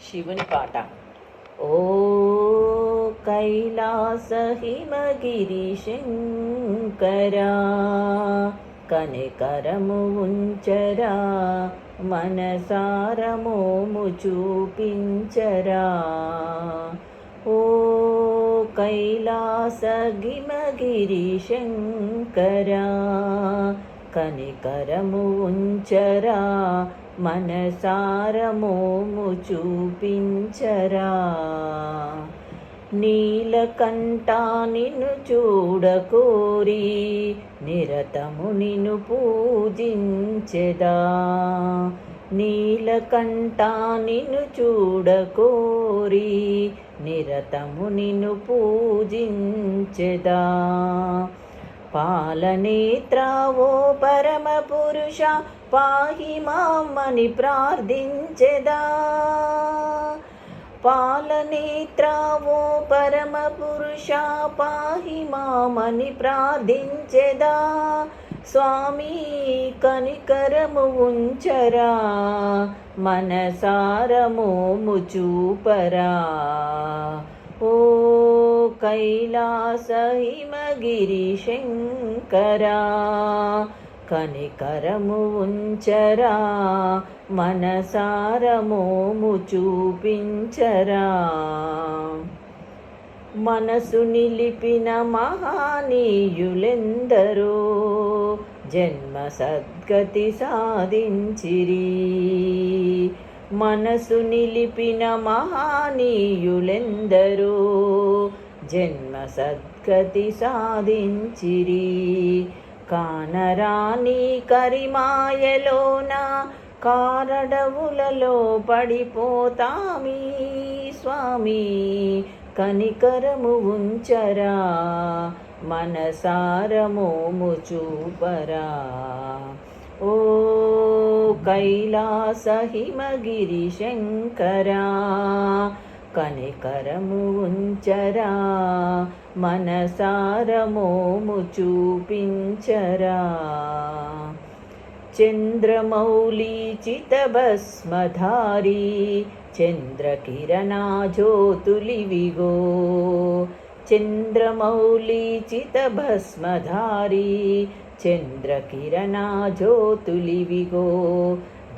శివుని పాట ఓ కైలాస హిమగిరి శంకరా కనికరము ఉంచరా మనసారమోము చూపించరా ఓ కైలాస గిమగిరి శంకరా కనికరము ఉంచరా మనసారమోము చూపించరా. నీలకంఠా నిన్ను చూడకోరి నిరతము నిన్ను పూజించెదా. నీలకంఠా నిన్ను చూడకోరి నిరతము నిన్ను పూజించెదా. పాలనేత్రావో పరమ పురుష పాహి మామని ప్రార్థించెదా. పాలనేత్రావో పరమ పురుష పాహి మామని ప్రార్థించెదా. స్వామి కనికరము ఉంచరా మనసారమోము చూపరా ఓ కైలాస హిమగిరి శంకరా కనికరము ఉంచరా మనసారమోము చూపించరా మనసు నిలిపిన మహానీయులెందరో జన్మ సద్గతి సాధించిరి. మనసు నిలిపిన మహానీయులెందరో జన్మ సద్గతి సాధించిరి. కానరాని కరిమాయలోన కారడవులలో పడిపోతామి స్వామి. కనికరము ఉంచరా మనసారమోము చూపరా ఓ కైలాస హిమగిరి శంకరా కనికరము ఉంచరా మనసారమోము చూపించరా చంద్రమౌళి చితభస్మధారీ చంద్రకిరణా జ్యోతులివిగో చంద్రమౌళి చితభస్మధారీ చంద్రకిరణా జ్యోతులివిగో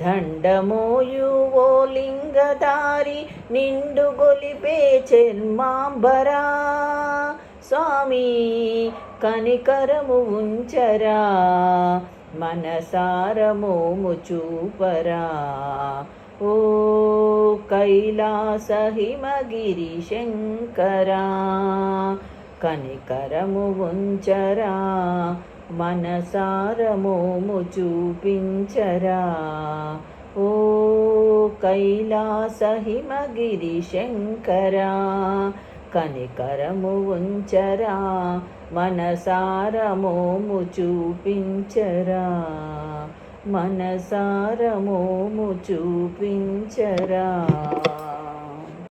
దండమోయువో లింగధారి నిండు గొలిపే చర్మాంబరా స్వామి కనికరము ఉంచరా మనసారమోము చూపరా ఓ కైలాస హిమగిరి శంకరా కనికరము ఉంచరా మనసారమోము చూపించరా? ఓ కైలాసహిమగిరి శంకరా కనికరము ఉంచరా? మనసారమోము చూపించరా? మనసారమోము చూపించరా?